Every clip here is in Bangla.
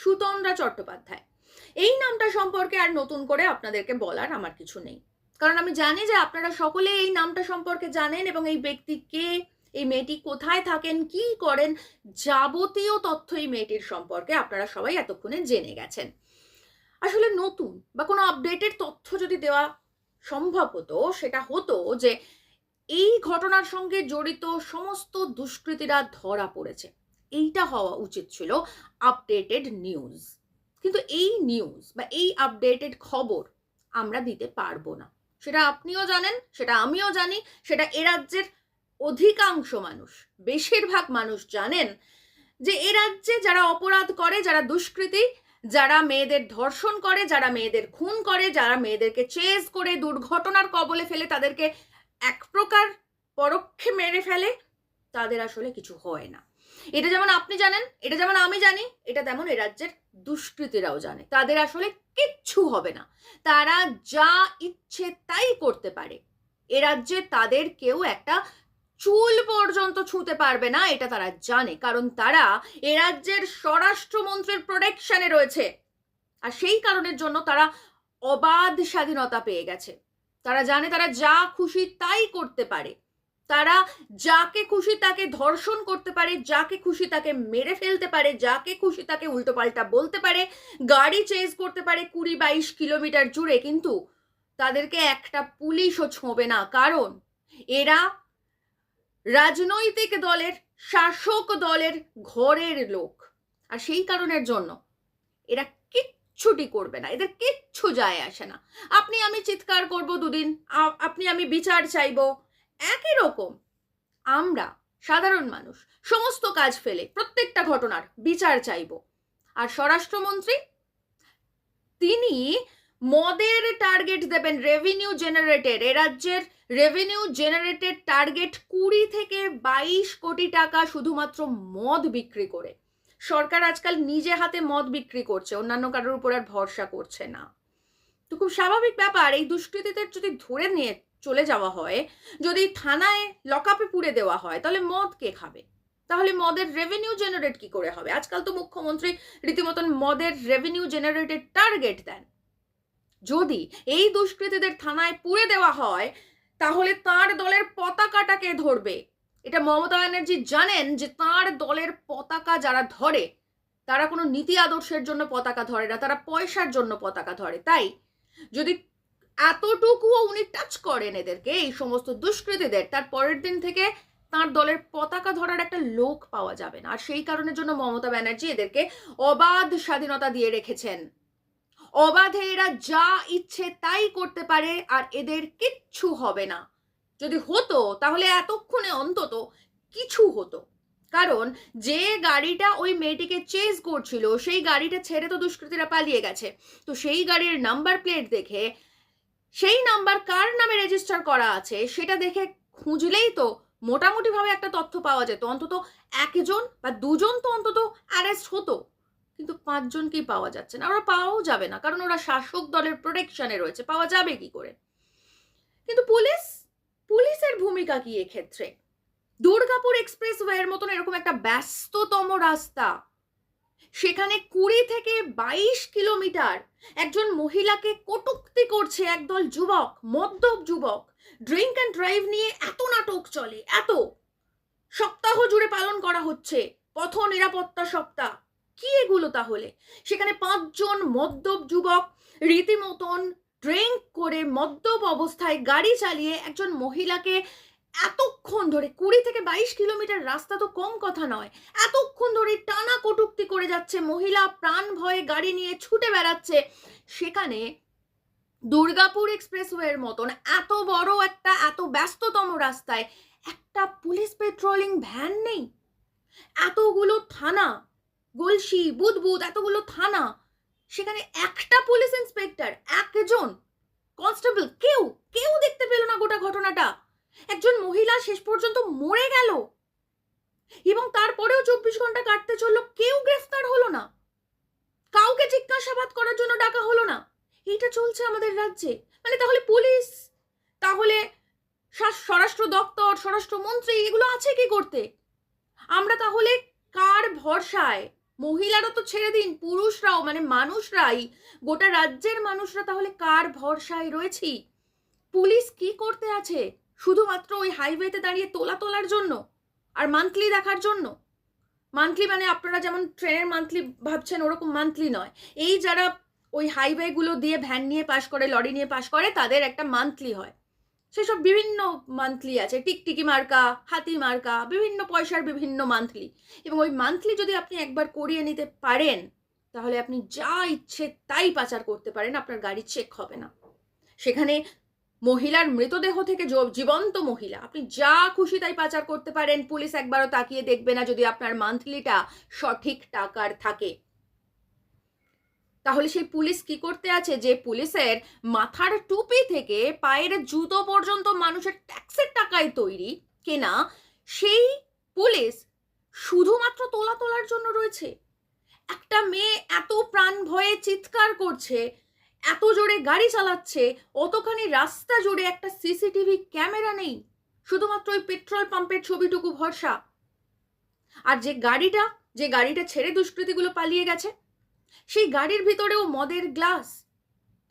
সুতন্দ্রা চট্টোপাধ্যায়। এই নামটা সম্পর্কে আর নতুন করে আপনাদেরকে বলার আমার কিছু নেই। কারণ আমি জানি যে আপনারা সকলে এই নামটা সম্পর্কে জানেন এবং এই ব্যক্তি কে, এই মেয়েটি কোথায় থাকেন, কি করেন, যাবতীয় তথ্য এই মেয়েটির সম্পর্কে আপনারা সবাই এতক্ষণে জেনে গেছেন। আসলে নতুন বা কোনো আপডেটেড তথ্য যদি দেওয়া সম্ভব হতো, সেটা হতো যে এই ঘটনার সঙ্গে জড়িত সমস্ত দুষ্কৃতীরা ধরা পড়েছে। এইটা হওয়া উচিত ছিল আপডেটেড নিউজ কিন্তু এই নিউজ বা এই আপডেটেড খবর আমরা দিতে পারব না। সেটা আপনিও জানেন, সেটা আমিও জানি, সেটা এ রাজ্যের অধিকাংশ মানুষ, বেশিরভাগ মানুষ জানেন যে এ রাজ্যে যারা অপরাধ করে, যারা দুষ্কৃতী, যারা মেয়েদের ধর্ষণ করে, যারা মেয়েদের খুন করে, যারা মেয়েদেরকে চেজ করে, দুর্ঘটনার কবলে ফেলে, তাদেরকে এক প্রকার পরোক্ষে মেরে ফেলে, তাদের আসলে কিছু হয় না। এটা যেমন আপনি জানেন, এটা যেমন আমি জানি, এটা তেমন এ রাজ্যের দুষ্কৃতীরাও জানে। তাদের আসলে কিচ্ছু হবে না। তারা যা ইচ্ছে তাই করতে পারে। এ রাজ্যে তাদের কেউ একটা চুল পর্যন্ত ছুঁতে পারবে না, এটা তারা জানে। কারণ তারা এ রাজ্যের স্বরাষ্ট্রমন্ত্রীর প্রোটেকশনে রয়েছে। আর সেই কারণের জন্য তারা অবাধ স্বাধীনতা পেয়ে গেছে। তারা জানে তারা যা খুশি তাই করতে পারে। তারা যাকে খুশি তাকে ধর্ষণ করতে পারে, যাকে খুশি তাকে মেরে ফেলতে পারে, যাকে খুশি তাকে উল্টোপাল্টা বলতে পারে, গাড়ি চেজ করতে পারে কুড়ি বাইশ কিলোমিটার জুড়ে, কিন্তু তাদেরকে একটা পুলিশও ছোঁবে না। কারণ এরা রাজনৈতিক দলের, শাসক দলের ঘরের লোক। আর সেই কারণের জন্য এরা কিচ্ছুটি করবে না, এদের কিচ্ছু যায় আসে না। আপনি আমি চিৎকার করব দুদিন আপনি আমি বিচার চাইব একই রকম। আমরা সাধারণ মানুষ, সমস্ত কাজ ফেলে প্রত্যেকটা ঘটনার বিচার চাইব। আর স্বরাষ্ট্রমন্ত্রী, তিনি মদের টার্গেট দেবেন রেভিনিউ জেনারেটেড এ রাজ্যের রেভিনিউ জেনারেটেড টার্গেট কুড়ি থেকে বাইশ কোটি টাকা শুধুমাত্র মদ বিক্রি করে। সরকার আজকাল নিজে হাতে মদ বিক্রি করছে, অন্যান্য কারোর উপর আর ভরসা করছে না। তো খুব স্বাভাবিক ব্যাপার, এই দুষ্কৃতীদের যদি ধরে নিয়ে চলে যাওয়া হয়, যদি থানায় লকআপে পুড়ে দেওয়া হয়, তাহলে মদ কে খাবে? তাহলে মদের রেভিনিউ জেনারেট কি করে হবে? আজকাল তো মুখ্যমন্ত্রী রীতিমতন মদের রেভিনিউ জেনারেটেড টার্গেট দেন। যদি এই দুষ্কৃতীদের থানায় পুড়ে দেওয়া হয়, তাহলে তার দলের পতাকাটাকে ধরবে? এটা মমতা ব্যানার্জি জানেন যে তার দলের পতাকা যারা ধরে, তারা কোনো নীতি আদর্শের জন্য পতাকা ধরে না, তারা পয়সার জন্য পতাকা ধরে। তাই যদি এতটুকুও উনি টাচ করেন এদেরকে, এই সমস্ত দুষ্কৃতীদের। তার পরের দিন থেকে তার দলের পতাকা ধরার একটা লোক পাওয়া যাবে না। আর সেই কারণের জন্য মমতা ব্যানার্জি এদেরকে অবাধ স্বাধীনতা দিয়ে রেখেছেন। অবাধে এরা যা ইচ্ছে তাই করতে পারে, আর এদের কিচ্ছু হবে না। যদি হতো, তাহলে এতক্ষণে অন্তত কিছু হতো। কারণ যে গাড়িটা ওই মেয়েটিকে চেজ করছিল, সেই গাড়িটা ছেড়ে তো দুষ্কৃতীরা পালিয়ে গেছে। তো সেই গাড়ির নাম্বার প্লেট দেখে সেই নাম্বার কার নামে রেজিস্টার করা আছে সেটা দেখে খুঁজলেই তো মোটামুটিভাবে একটা তথ্য পাওয়া যেত। অন্তত একজন বা দুজন তো অন্তত অ্যারেস্ট হতো। কিন্তু পাঁচজনকেই পাওয়া যাচ্ছে না। ওরা পাওয়াও যাবে না। কারণ ওরা শাসক দলের প্রোটেকশনে রয়েছে। পাওয়া যাবে কি করে? কিন্তু পুলিশ, পুলিশের ভূমিকা কি এক্ষেত্রে? দুর্গাপুর এক্সপ্রেসওয়ের মতন এরকম একটা ব্যস্ততম রাস্তা সেখানে কুড়ি থেকে বাইশ কিলোমিটার একজন মহিলাকে কটুক্তি করছে একদল যুবক, মদ্যপ যুবক। ড্রিঙ্ক অ্যান্ড ড্রাইভ নিয়ে এত নাটক চলে, এত। সপ্তাহ জুড়ে পালন করা হচ্ছে, পথ নিরাপত্তা সপ্তাহ। কি এগুলো তাহলে? সেখানে পাঁচজন মদ্যপ যুবক রীতিমতন ড্রিঙ্ক করে মদ্যপ অবস্থায় গাড়ি চালিয়ে একজন মহিলাকে এতক্ষণ ধরে কুড়ি থেকে বাইশ কিলোমিটার রাস্তা তো কম কথা নয়। এতক্ষণ ধরে টানা কটুক্তি করে যাচ্ছে, মহিলা প্রাণ ভয়ে গাড়ি নিয়ে ছুটে বেড়াচ্ছে। সেখানে দুর্গাপুর এক্সপ্রেসওয়ের মতন এত বড় একটা, এত ব্যস্ততম রাস্তায় একটা পুলিশ পেট্রোলিং ভ্যান নেই। এতগুলো থানা, গলসি, বুদবুদ, এতগুলো থানা, সেখানে একটা পুলিশ ইন্সপেক্টর, একজন কনস্টেবল, কেউ কেউ দেখতে পেল না গোটা ঘটনাটা। একজন মহিলা শেষ পর্যন্ত মরে গেল। এবং তারপরেও চব্বিশ ঘণ্টা কাটতে চলল, কেউ গ্রেফতার হলো না। কাউকে জিজ্ঞাসাবাদ করার জন্য ডাকা হলো না। এইটা চলছে আমাদের রাজ্যে। মানে তাহলে পুলিশ, তাহলে স্বা- স্বরাষ্ট্র দপ্তর, স্বরাষ্ট্রমন্ত্রী, এগুলো আছে কি করতে? আমরা তাহলে কার ভরসায়? মহিলারা তো ছেড়ে দিন, পুরুষরাও মানে মানুষরাই, গোটা রাজ্যের মানুষরা তাহলে কার ভরসায় রয়েছি? পুলিশ কি করতে আছে? শুধুমাত্র ওই হাইওয়েতে দাঁড়িয়ে তোলা তোলার জন্য আর মান্থলি দেখার জন্য? মান্থলি মানে আপনারা যেমন ট্রেনের মান্থলি ভাবছেন, ওরকম মান্থলি নয়। এই যারা ওই হাইওয়েগুলো দিয়ে ভ্যান নিয়ে পাস করে লরি নিয়ে পাস করে, তাদের একটা মান্থলি হয়। সেসব বিভিন্ন মান্থলি আছে, টিকটিকি মার্কা, হাতি মার্কা, বিভিন্ন পয়সার বিভিন্ন মান্থলি এবং ওই মান্থলি যদি আপনি একবার করিয়ে নিতে পারেন, তাহলে আপনি যা ইচ্ছে তাই পাচার করতে পারেন, আপনার গাড়ি চেক হবে না। সেখানে মহিলার মৃতদেহ থেকে জীবন্ত মহিলা। আপনি যা খুশি তাই পাচার করতে পারেন। পুলিশ একবারও তাকিয়ে দেখবে না যদি আপনার মান্থলিটা সঠিক টাকার থাকে। তাহলে সেই পুলিশ কি করতে আছে? যে পুলিশের মাথার টুপি থেকে পায়ের জুতো পর্যন্ত মানুষের ট্যাক্সের টাকায় তৈরি কেনা, সেই পুলিশ শুধুমাত্র তোলা তোলার জন্য রয়েছে। একটা মেয়ে এত প্রাণ ভয়ে চিৎকার করছে এত জোরে গাড়ি চালাচ্ছে, অতখানি রাস্তা জুড়ে একটা সিসিটিভি ক্যামেরা নেই, শুধুমাত্র ওই পেট্রোল পাম্পের ছবিটুকু ভরসা। আর যে গাড়িটা যে গাড়িটা ছেড়ে দুষ্কৃতীগুলো পালিয়ে গেছে, সেই গাড়ির ভিতরেও মদের গ্লাস।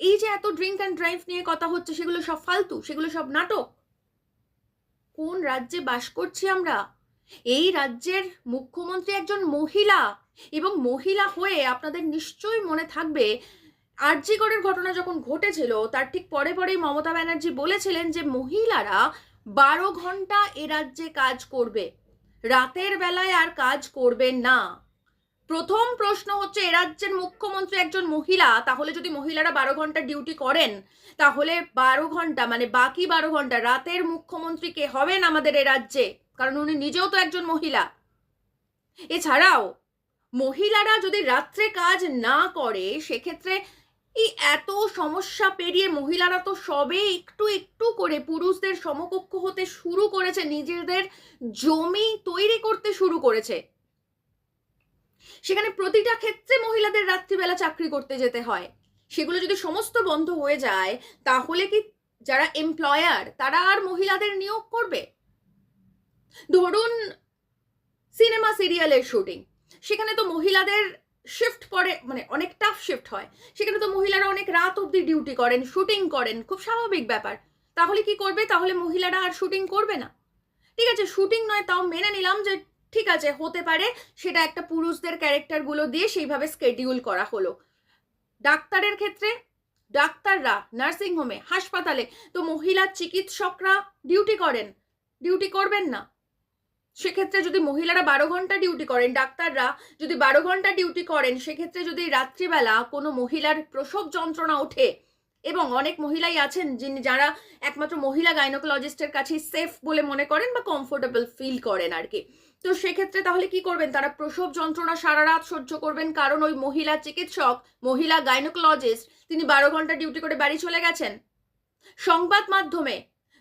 এই যে এত ড্রিঙ্ক অ্যান্ড ড্রাইভ নিয়ে কথা হচ্ছে, সেগুলো সব ফালতু, সেগুলো সব নাটক। কোন রাজ্যে বাস করছি আমরা? এই রাজ্যের মুখ্যমন্ত্রী একজন মহিলা, এবং মহিলা হয়ে আপনাদের নিশ্চয়ই মনে থাকবে আরজিগড়ের ঘটনা যখন ঘটেছিল, তার ঠিক পরে পরেই মমতা ব্যানার্জি বলেছিলেন যে মহিলারা বারো ঘণ্টা এ রাজ্যে কাজ করবে। রাতের বেলায় আর কাজ করবে না। প্রথম প্রশ্ন হচ্ছে, এ রাজ্যের মুখ্যমন্ত্রী একজন মহিলা, তাহলে যদি মহিলারা বারো ঘণ্টা ডিউটি করেন, তাহলে বারো ঘণ্টা মানে বাকি বারো ঘণ্টা রাতের মুখ্যমন্ত্রী কে হবেন আমাদের এ রাজ্যে? কারণ উনি নিজেও তো একজন মহিলা। এছাড়াও, মহিলারা যদি রাত্রে কাজ না করে, সেক্ষেত্রে এই এত সমস্যা পেরিয়ে মহিলারা তো সবে একটু একটু করে পুরুষদের সমকক্ষ হতে শুরু করেছে, নিজেদের জমি তৈরি করতে শুরু করেছে। সেখানে প্রতিটা ক্ষেত্রে মহিলাদের রাত্রিবেলা চাকরি করতে যেতে হয়। সেগুলো যদি সমস্ত বন্ধ হয়ে যায়, তাহলে কি যারা এমপ্লয়ার তারা আর মহিলাদের নিয়োগ করবে? ধরুন, সিনেমা, সিরিয়ালের শুটিং সেখানে তো মহিলাদের শিফট পরে মানে অনেক টাফ শিফট হয়। সেখানে তো মহিলারা অনেক রাত অবধি ডিউটি করেন শুটিং করেন, খুব স্বাভাবিক ব্যাপার। তাহলে কি করবে? তাহলে মহিলারা আর শুটিং করবে না। ঠিক আছে শুটিং নয়, তাও মেনে নিলাম যে ঠিক আছে, হতে পারে সেটা একটা পুরুষদের ক্যারেক্টারগুলো দিয়ে সেইভাবে স্কেডিউল করা হলো। ডাক্তারের ক্ষেত্রে ডাক্তাররা নার্সিং হোমে হাসপাতালে তো মহিলা চিকিৎসকরা ডিউটি করেন। ডিউটি করবেন না। সেক্ষেত্রে যদি মহিলারা বারো ঘণ্টা ডিউটি করেন, ডাক্তাররা যদি বারো ঘণ্টা ডিউটি করেন, সেক্ষেত্রে যদি রাত্রিবেলা কোনো মহিলার প্রসব যন্ত্রণা ওঠে এবং অনেক মহিলাই আছেন যিনি, যারা একমাত্র মহিলা গাইনোকোলজিস্টের কাছে সেফ বলে মনে করেন বা কমফোর্টেবল ফিল করেন আর কি। তো সেক্ষেত্রে তাহলে কি করবেন? তারা প্রসব যন্ত্রণা সারা রাত সহ্য করবেন, কারণ ওই মহিলা চিকিৎসক, মহিলা গাইনোকোলজিস্ট তিনি বারো ঘণ্টা ডিউটি করে বাড়ি চলে গেছেন। সংবাদ মাধ্যমে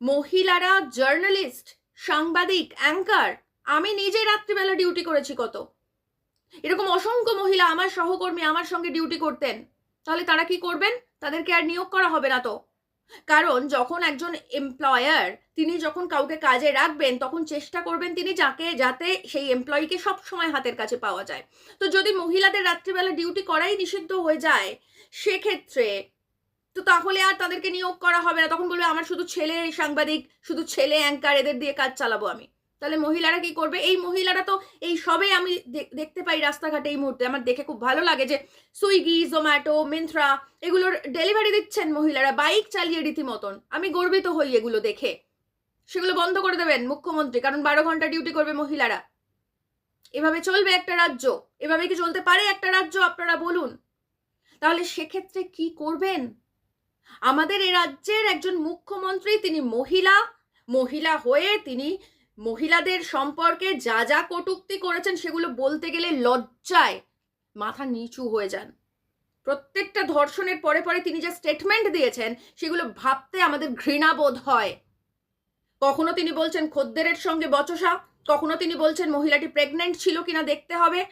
মহিলারা জার্নালিস্ট সাংবাদিক অ্যাঙ্কার আমি নিজে রাত্রিবেলা ডিউটি করেছি কত। এরকম অসংখ্য মহিলা আমার সহকর্মী আমার সঙ্গে ডিউটি করতেন। তাহলে তারা কি করবেন? তাদেরকে আর নিয়োগ করা হবে না তো। কারণ যখন একজন এমপ্লয়ার তিনি যখন কাউকে কাজে রাখবেন, তখন চেষ্টা করবেন তিনি যাকে, যাতে সেই এমপ্লয়িকে সব সময় হাতের কাছে পাওয়া যায়। তো যদি মহিলাদের রাত্রিবেলা ডিউটি করাই নিষিদ্ধ হয়ে যায়, সেক্ষেত্রে তো তাহলে আর তাদেরকে নিয়োগ করা হবে না। তখন বলবে, আমার শুধু ছেলে সাংবাদিক, শুধু ছেলে অ্যাঙ্কার এদের দিয়ে কাজ চালাবো আমি। তাহলে মহিলারা কি করবে? এই মহিলারা তো এই সবে আমি দেখ- দেখতে পাই রাস্তাঘাটে এই মুহূর্তে। আমার দেখে খুব ভালো লাগে যে সুইগি, জোম্যাটো, মিন্ত্রা এগুলোর ডেলিভারি দিচ্ছেন মহিলারা বাইক চালিয়ে রীতিমতন। আমি গর্বিত হই এগুলো দেখে। সেগুলো বন্ধ করে দেবেন মুখ্যমন্ত্রী, কারণ বারো ঘণ্টা ডিউটি করবে মহিলারা। এভাবে চলবে একটা রাজ্য। এভাবে কি চলতে পারে একটা রাজ্য, আপনারা বলুন। তাহলে সেক্ষেত্রে কি করবেন? আমাদের এ রাজ্যের একজন মুখ্যমন্ত্রী, তিনি মহিলা। মহিলা হয়ে তিনি মহিলাদের সম্পর্কে যা যা কটূক্তি করেছেন সেগুলো বলতে গেলে লজ্জায় মাথা নিচু হয়ে যান। প্রত্যেকটা ধর্ষণের পরে পরে তিনি যা স্টেটমেন্ট দিয়েছেন, সেগুলো ভাবতে আমাদের ঘৃণাবোধ হয়। কখনো তিনি বলছেন খদ্দেরের সঙ্গে বচসা, কখনো তিনি বলছেন মহিলাটি প্রেগনেন্ট ছিল কিনা দেখতে হবে,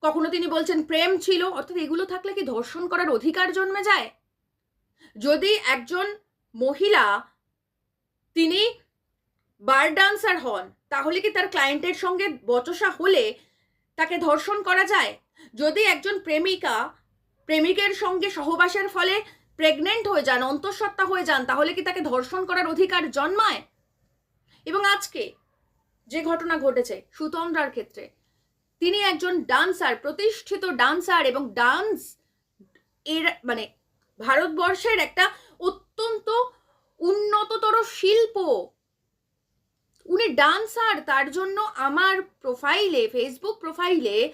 কখনো তিনি বলছেন প্রেম ছিল, অর্থাৎ এগুলো থাকলে কি ধর্ষণ করার অধিকার জন্মে যায়? যদি একজন মহিলা তিনি বার ডান্সার হন, তাহলে কি তার ক্লায়েন্টের সঙ্গে বচসা হলে তাকে ধর্ষণ করা যায়? যদি একজন প্রেমিকা, প্রেমিকের সঙ্গে সহবাসের ফলে প্রেগনেন্ট হয়ে যান, অন্তঃসত্ত্বা হয়ে যান, তাহলে কি তাকে ধর্ষণ করার অধিকার জন্মায়? এবং আজকে যে ঘটনা ঘটেছে সুতন্দ্রার ক্ষেত্রে, তিনি একজন ডান্সার, প্রতিষ্ঠিত ডান্সার এবং ডান্স এর মানে ভারতবর্ষের একটা অত্যন্ত উন্নততর শিল্প। উনি ডান্সার, তার জন্য আমার প্রোফাইলে ফেসবুক প্রোফাইলে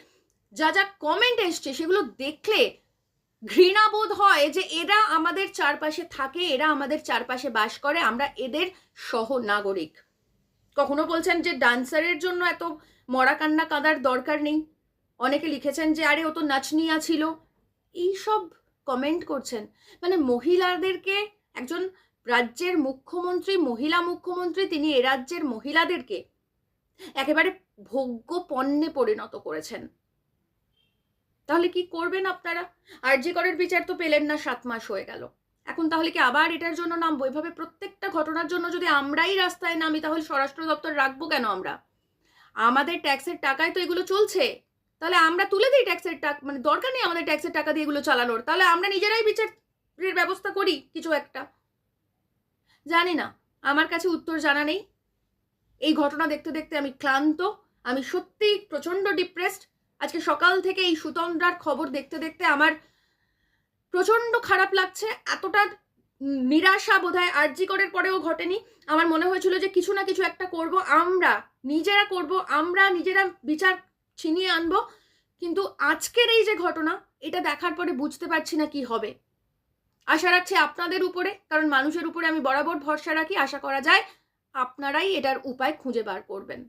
যা যা কমেন্ট এসছে, সেগুলো দেখলে ঘৃণাবোধ হয় যে এরা আমাদের চারপাশে থাকে, এরা আমাদের চারপাশে বাস করে, আমরা এদের সহ নাগরিক কখনো বলছেন যে ডান্সারের জন্য এত মরা কান্না কাঁদার দরকার নেই? অনেকে লিখেছেন যে, আরে, ও তো নাচনিয়া ছিল। এইসব কমেন্ট করছেন। মানে মহিলাদেরকে একজন রাজ্যের মুখ্যমন্ত্রী, মহিলা মুখ্যমন্ত্রী, তিনি এ রাজ্যের মহিলাদেরকে একেবারে ভোগ্য পণ্যে পরিণত করেছেন। তাহলে কি করবেন আপনারা? আরজি করের বিচার তো পেলেন না, সাত মাস হয়ে গেল। এখন তাহলে কি আবার এটার জন্য নামবো? এভাবে প্রত্যেকটা ঘটনার জন্য যদি আমরাই রাস্তায় নামি, তাহলে স্বরাষ্ট্র দপ্তর রাখব কেন আমরা? আমাদের ট্যাক্সের টাকায় তো এগুলো চলছে। তাহলে আমরা তুলে দিই ট্যাক্সের টাকা মানে দরকার নেই আমাদের ট্যাক্সের টাকা দিয়ে এগুলো চালানোর। তাহলে আমরা নিজেরাই বিচারের ব্যবস্থা করি কিছু একটা। জানি না, আমার কাছে উত্তর জানা নেই। এই ঘটনা দেখতে দেখতে আমি ক্লান্ত, আমি সত্যি প্রচণ্ড ডিপ্রেসড আজকে সকাল থেকে এই সুতন্দ্রার খবর দেখতে দেখতে আমার প্রচণ্ড খারাপ লাগছে, এতটা নিরাশা বোধহয় আরজি করের পরেও ঘটেনি। আমার মনে হয়েছিল যে কিছু না কিছু একটা করব, আমরা নিজেরা করব, আমরা নিজেরা বিচার ছিনিয়ে আনব। কিন্তু আজকের এই যে ঘটনা, এটা দেখার পরে বুঝতে পারছি না কি হবে। আশা রাখছি আপনাদের উপরে, কারণ মানুষের উপরে আমি বরাবর ভরসা রাখি। আশা করা যায় আপনারাই এটার উপায় খুঁজে বার করবেন।